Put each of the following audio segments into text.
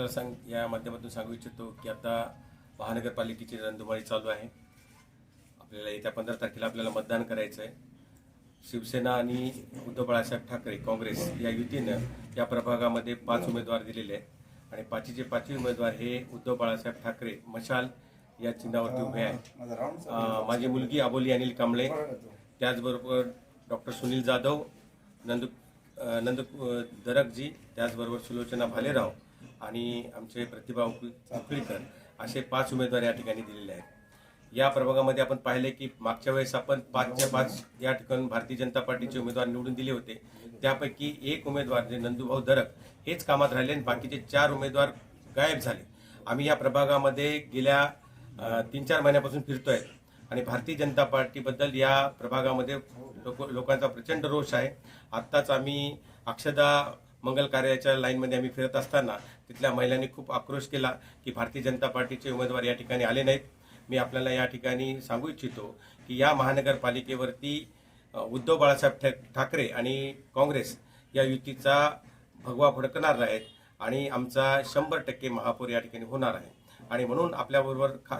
तर सांग या माध्यमातून सांगू इच्छितो की आता महानगरपालिकेची रणधुमाळी चालू आहे. आपल्याला येत्या पंधरा तारखेला आपल्याला मतदान करायचं आहे शिवसेना आणि उद्धव बाळासाहेब ठाकरे काँग्रेस या युतीनं या प्रभागामध्ये पाच उमेदवार दिलेले आहेत. आणि पाचीचे पाचवी उमेदवार हे उद्धव बाळासाहेब ठाकरे मशाल या चिन्हावरती उभे आहेत. माझी मुलगी अबोली अनिल कांबळे त्याचबरोबर डॉक्टर सुनील जाधव नंद नंद दरकजी त्याचबरोबर सुलोचना भालेराव आणि आमचे प्रतिभा उकळीकर असे पाच उमेदवार या ठिकाणी दिलेले आहेत. या प्रभागामध्ये आपण पाहिले की मागच्या वेळेस आपण पाचच्या पाच या ठिकाणी भारतीय जनता पार्टीचे उमेदवार निवडून दिले होते. त्यापैकी एक उमेदवार जे नंदुभाऊ दरक हेच कामात राहिले आणि बाकीचे चार उमेदवार गायब झाले. आम्ही या प्रभागामध्ये गेल्या तीन चार महिन्यापासून फिरतोय आणि भारतीय जनता पार्टीबद्दल या प्रभागामध्ये लोक लोकांचा प्रचंड रोष आहे. आत्ताच आम्ही अक्षदा मंगल कार्याच्या लाईनमध्ये आम्ही फिरत असताना तिथल्या महिलांनी खूप आक्रोश केला की भारतीय जनता पार्टीचे उमेदवार या ठिकाणी आले नाहीत. मी आपल्याला या ठिकाणी सांगू इच्छितो की या महानगरपालिकेवरती उद्धव बाळासाहेब ठाकरे आणि काँग्रेस या युतीचा भगवा फडकणार आहेत आणि आमचा शंभर टक्के महापौर या ठिकाणी होणार आहे. आणि म्हणून आपल्याबरोबर खा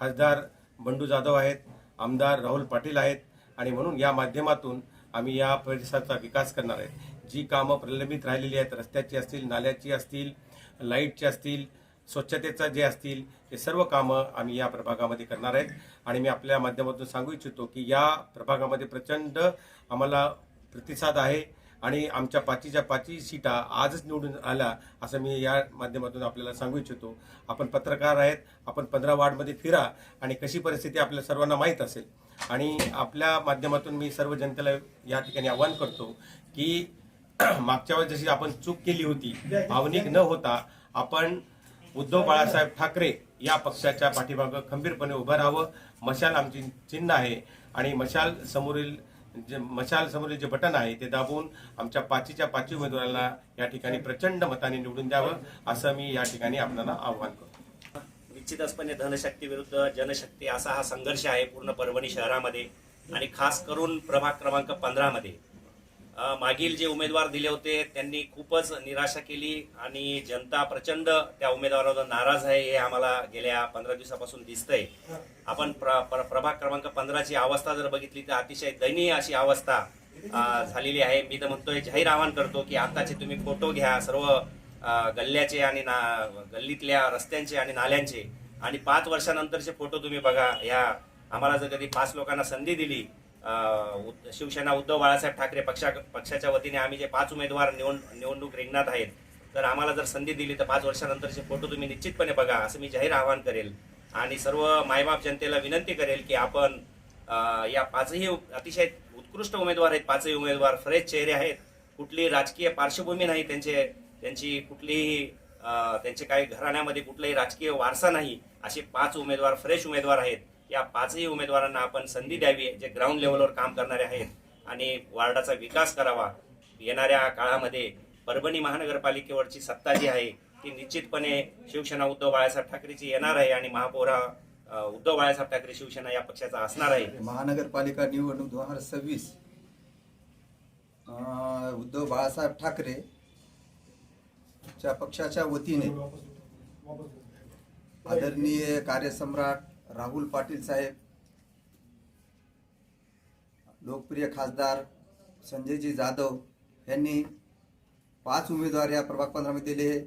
खासदार बंडू जाधव आहेत आमदार राहुल पाटील आहेत आणि म्हणून या माध्यमातून आम्ही या परिसराचा विकास करणार आहे. जी कामं प्रलंबित राहिलेली आहेत रस्त्याची असतील नाल्याची असतील लाईटची असतील स्वच्छतेचा जे असतील हे सर्व कामं आम्ही या प्रभागामध्ये करणार आहेत. आणि मी आपल्या माध्यमातून सांगू इच्छितो की या प्रभागामध्ये प्रचंड आम्हाला प्रतिसाद आहे आणि आमच्या पाचीच्या पाचही सीटा आजच निवडून आल्या असं मी या माध्यमातून आपल्याला सांगू इच्छितो. आपण पत्रकार आहेत आपण पंधरा वार्डमध्ये फिरा आणि कशी परिस्थिती आपल्या सर्वांना माहीत असेल. आणि आपल्या माध्यमातून मी सर्व जनतेला या ठिकाणी आवाहन करतो की मागच्या वेळेस जशी आपण चूक केली होती भावनिक न होता आपण उद्धव बाळासाहेब ठाकरे या पक्षाच्या पाठीमागं खंबीरपणे उभं राहावं मशाल आमची चिन्ह आहे आणि मशाल समोरील जे मशाल समोरील जे बटन आहे ते दाबून आमच्या पाचीच्या पाचवी उमेदवाराला या ठिकाणी प्रचंड मताने निवडून द्यावं असं मी या ठिकाणी आपल्याला आव्हान करतो. निश्चितचपणे धनशक्ती विरुद्ध जनशक्ती असा हा संघर्ष आहे पूर्ण परभणी शहरामध्ये आणि खास करून प्रभाग क्रमांक पंधरामध्ये. मागील जे उमेदवार दिले होते त्यांनी खूपच निराशा केली आणि जनता प्रचंड त्या उमेदवारावर नाराज आहे हे आम्हाला गेल्या पंधरा दिवसापासून दिसतंय. आपण प्र, प्र, प्रभाग क्रमांक पंधराची अवस्था जर बघितली तर अतिशय दयनीय अशी अवस्था झालेली आहे. मी तर म्हणतोय जाहीर आवाहन करतो की आताचे तुम्ही फोटो घ्या सर्व गल्ल्याचे आणि ना गल्लीतल्या रस्त्यांचे आणि नाल्यांचे. आणि पाच वर्षानंतरचे फोटो तुम्ही बघा. या आम्हाला जर कधी पाच लोकांना संधी दिली शिवसेना उद्धव बाळासाहेब ठाकरे पक्षा पक्षाच्या वतीने आम्ही जे पाच उमेदवार निवड निवडणूक रिंगणात आहेत तर आम्हाला जर संधी दिली तर पाच वर्षानंतरचे फोटो तुम्ही निश्चितपणे बघा असं मी जाहीर आवाहन करेल. आणि सर्व मायबाप जनतेला विनंती करेल की आपण या पाचही अतिशय उत्कृष्ट उमेदवार आहेत पाचही उमेदवार फ्रेश चेहरे आहेत. कुठली राजकीय पार्श्वभूमी नाही त्यांचे त्यांची कुठलीही त्यांचे काही घराण्यामध्ये कुठलाही राजकीय वारसा नाही असे पाच उमेदवार फ्रेश उमेदवार आहेत. या पाचही उमेदवारांना आपण संधी द्यावी जे ग्राउंड लेवलवर काम करणारे आहेत. आणि वार्डाचा विकास करावा. येणाऱ्या काळामध्ये परभणी महानगरपालिकेवरची सत्ता जी आहे ती निश्चितपणे शिवसेना उद्धव बाळासाहेब ठाकरेची येणार आहे आणि महापौरा उद्धव बाळासाहेब ठाकरे शिवसेना या पक्षाचा असणार आहे. महानगरपालिका निवडणूक दोन हजार सव्वीस उद्धव बाळासाहेब ठाकरे च्या पक्षाच्या वतीने आदरणीय कार्यसम्राट राहुल पाटील साहेब लोकप्रिय खासदार संजयजी जाधव यांनी पाच उमेदवार या प्रभाग पंधरामध्ये दिले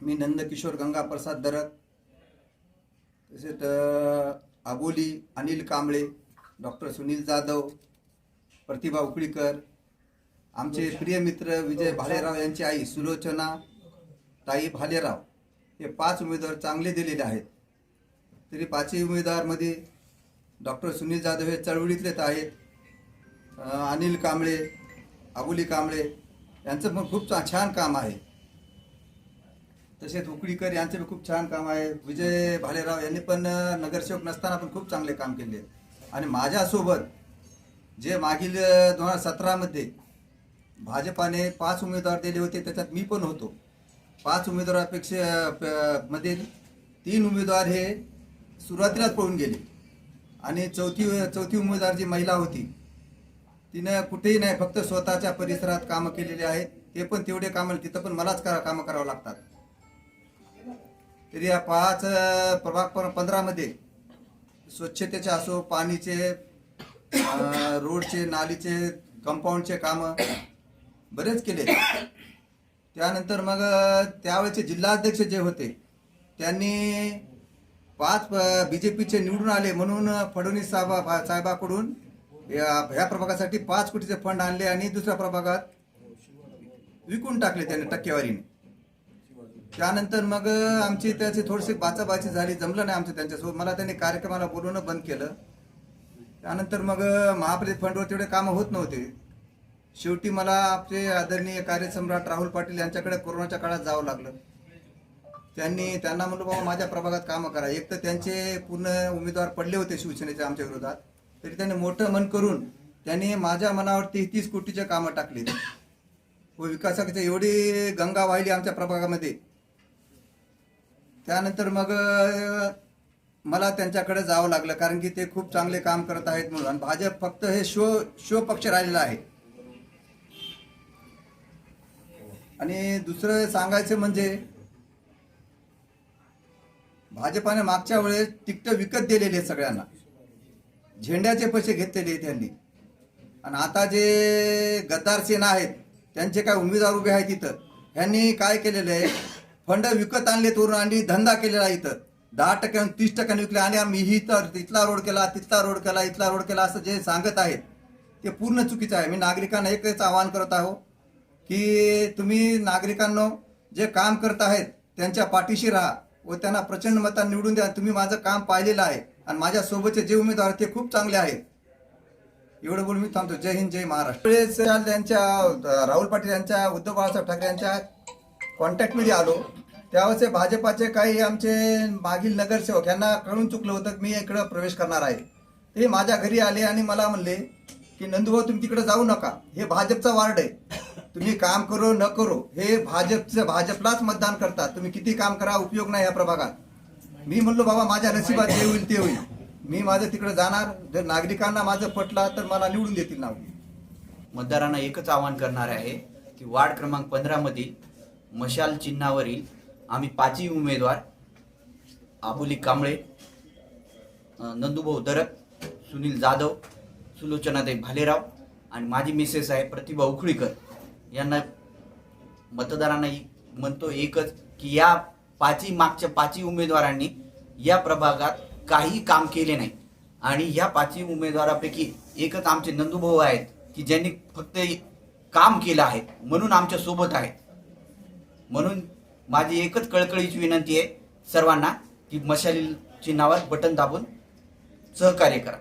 मी नंदकिशोर गंगा प्रसाद दरक तसेच आबोली अनिल कांबळे डॉक्टर सुनील जाधव प्रतिभा उकळीकर आमचे प्रिय मित्र विजय भालेराव यांची आई सुलोचना ताई भालेराव हे पाच उमेदवार चांगले दिलेले आहेत. तरी पाचही उमेदवारमध्ये डॉक्टर सुनील जाधव हे चळवळीतलेच आहेत. अनिल कांबळे अबुली कांबळे यांचं पण खूप चा- छान काम आहे. तसेच उकडीकर यांचं पण खूप छान काम आहे. विजय भालेराव यांनी पण नगरसेवक नसताना पण खूप चांगले काम केले. आणि माझ्यासोबत जे मागील दोन हजार सतरामध्ये भाजपाने पाच उमेदवार दिले होते त्याच्यात मी पण होतो. पाच उमेदवारापेक्षा मधील मध्ये तीन उमेदवार हे सुरुवातीलाच पळून गेले. आणि चौथी चौथी उमेदवार जी महिला होती तिनं कुठेही नाही फक्त स्वतःच्या परिसरात कामं केलेली आहेत. ते पण तेवढे कामं तिथं पण मलाच करा कामं करावं लागतात. तरी या पाच प्रभाग पण पंधरामध्ये स्वच्छतेचे असो पाणीचे रोडचे नालीचे कंपाऊंडचे कामं बरेच केले. त्यानंतर मग त्यावेळेचे जिल्हाध्यक्ष जे होते त्यांनी पाच बी जे पीचे निवडून आले म्हणून फडणवीस साहेबा साहेबाकडून या ह्या प्रभागासाठी पाच कोटीचे फंड आणले आणि दुसऱ्या प्रभागात विकून टाकले त्यांनी टक्केवारीने. त्यानंतर मग आमची त्याची थोडीशी बाचाबाची झाली जमलं नाही आमचं त्यांच्यासोबत. मला त्यांनी कार्यक्रमाला बोलवणं बंद केलं. त्यानंतर मग महापालिका फंडवर तेवढे कामं होत नव्हते. शेवटी मला आपले आदरणीय कार्यसम्राट राहुल पाटील यांच्याकडे कोरोनाच्या काळात जावं लागलं. त्यांनी त्यांना म्हणलं बाबा माझ्या प्रभागात कामं करा. एक तर त्यांचे पूर्ण उमेदवार पडले होते शिवसेनेचे आमच्या विरोधात. तरी त्यांनी मोठं मन करून त्यांनी माझ्या मनावर तीस कोटीचे कामं टाकली. व विकासाची एवढी गंगा वाहिली आमच्या प्रभागामध्ये. त्यानंतर मग मला त्यांच्याकडे जावं लागलं कारण की ते खूप चांगले काम करत आहेत म्हणून. आणि भाजप फक्त हे शो शो पक्ष राहिलेला आहे. आणि दुसरं सांगायचं म्हणजे भाजपाने मागच्या वेळेस तिकट विकत दिलेले आहेत सगळ्यांना. झेंड्याचे पैसे घेतलेले आहेत त्यांनी. आणि आता जे गद्दार सेना आहेत त्यांचे काय उमेदवार उभे आहेत इथं? ह्यांनी काय केलेलं आहे? फंड विकत आणले तोरून आणि धंदा केलेला इथं. दहा टक्क्यानं तीस टक्क्याने विकले आणि आम्ही ही तर इथला रोड केला तिथला रोड केला इथला रोड केला असं जे सांगत आहेत ते पूर्ण चुकीचं आहे. मी नागरिकांना एकच आवाहन करत आहो की तुम्ही नागरिकांनो जे काम करत आहेत त्यांच्या पाठीशी राहा. व त्यांना प्रचंड मतांनी निवडून द्या. तुम्ही माझं काम पाहिलेलं आहे. आणि माझ्या सोबतचे जे उमेदवार ते खूप चांगले आहेत. एवढं बोलून मी थांबतो. जय हिंद जय महाराष्ट्र. वेळेस त्यांच्या राहुल पाटील यांच्या उद्धव बाळासाहेब ठाकरे यांच्या कॉन्टॅक्टमध्ये आलो. त्यावेळेस हे भाजपाचे काही आमचे मागील नगरसेवक यांना कळून चुकलं होतं मी इकडं प्रवेश करणार आहे. ते माझ्या घरी आले आणि मला म्हणले की नंदुभाऊ तुम्ही तिकडे जाऊ नका. हे भाजपचा वार्ड आहे. तुम्ही काम करो न करो हे भाजपचं भाजपलाच मतदान करता तुम्ही किती काम करा उपयोग नाही या प्रभागात. मी म्हणलो बाबा माझ्या नशिबात जे होईल ते होईल. मी माझं तिकडे जाणार. जर नागरिकांना माझं पटला तर मला निवडून देतील नाव. मतदारांना एकच आवाहन करणार आहे की वार्ड क्रमांक पंधरा मधील मशाल चिन्हावरील आम्ही पाचही उमेदवार आबोली कांबळे नंदुभाऊ दरक सुनील जाधव सुलोचनाताई भालेराव आणि माझी मिसेस आहे प्रतिभा उखळीकर. यांना मतदारांना एक- म्हणतो एकच की या पाचही मागच्या पाचही उमेदवारांनी या प्रभागात काही काम केले नाही. आणि या पाचही उमेदवारापैकी एकच आमचे नंदुभाऊ आहेत की ज्यांनी फक्त काम केलं आहे म्हणून आमच्यासोबत आहेत. म्हणून माझी एकच कळकळीची विनंती आहे सर्वांना की मशालीची नावात बटन दाबून सहकार्य करा.